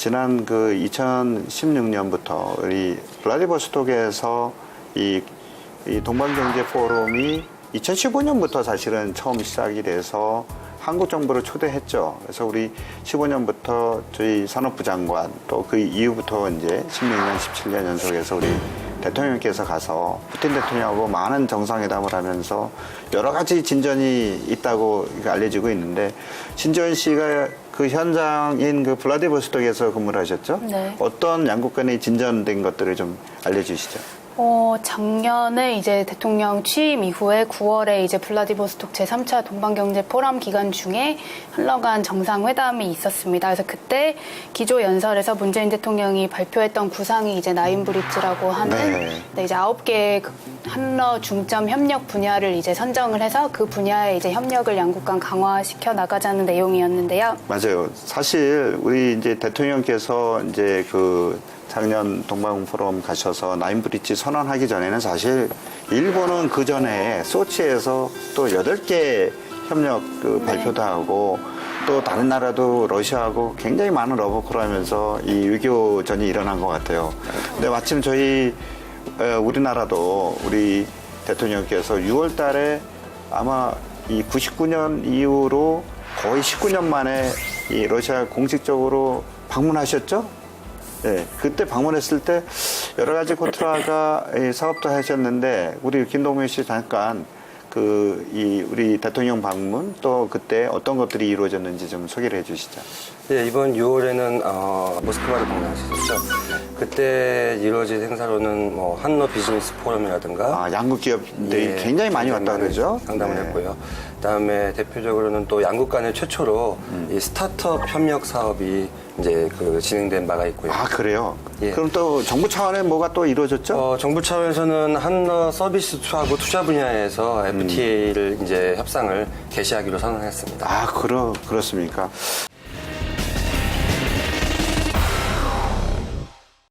지난 그 2016년부터 우리 블라디보스톡에서 이, 이 동방경제 포럼이 2015년부터 사실은 처음 시작이 돼서 한국 정부를 초대했죠. 그래서 우리 15년부터 저희 산업부 장관 또 그 이후부터 이제 16년, 17년 연속해서 우리 대통령께서 가서 푸틴 대통령하고 많은 정상회담을 하면서 여러 가지 진전이 있다고 알려지고 있는데 신지원 씨가 그 현장인 그 블라디보스톡에서 근무를 하셨죠? 네. 어떤 양국 간의 진전된 것들을 좀 알려주시죠. 어, 작년에 이제 대통령 취임 이후에 9월에 이제 블라디보스톡 제3차 동방경제 포럼 기간 중에 흘러간 정상회담이 있었습니다. 그래서 그때 기조 연설에서 문재인 대통령이 발표했던 구상이 이제 나인 브릿지라고 하는 네. 네, 이제 아홉 개의 그 한러 중점 협력 분야를 이제 선정을 해서 그 분야에 이제 협력을 양국 간 강화시켜 나가자는 내용이었는데요. 맞아요. 사실 우리 이제 대통령께서 이제 그 작년 동방 포럼 가셔서 나인브리지 선언하기 전에는 사실 일본은 그 전에 소치에서 또 여덟 개 협력 그 발표도 하고 또 다른 나라도 러시아하고 굉장히 많은 러브콜 하면서 이 외교전이 일어난 것 같아요. 근데 마침 저희 어, 우리나라도 우리 대통령께서 6월 달에 아마 이 99년 이후로 거의 19년 만에 이 러시아 공식적으로 방문하셨죠? 네, 그때 방문했을 때 여러 가지 코트라가 이 사업도 하셨는데 우리 김동민 씨 잠깐 그 이 우리 대통령 방문 또 그때 어떤 것들이 이루어졌는지 좀 소개를 해주시죠. 예, 이번 6월에는 어, 모스크바를 방문하셨죠. 그때 이루어진 행사로는 뭐 한러 비즈니스 포럼이라든가 아, 양국 기업들이 예, 굉장히 많이 왔다 그러죠? 상담을 네. 했고요. 그다음에 대표적으로는 또 양국 간의 최초로 음. 이 스타트업 협력 사업이 이제 그 진행된 바가 있고요. 아 그래요? 예. 그럼 또 정부 차원에 뭐가 또 이루어졌죠? 어, 정부 차원에서는 한러 서비스 투하고 투자 분야에서 FTA를 이제 협상을 개시하기로 선언했습니다. 아 그러 그렇습니까?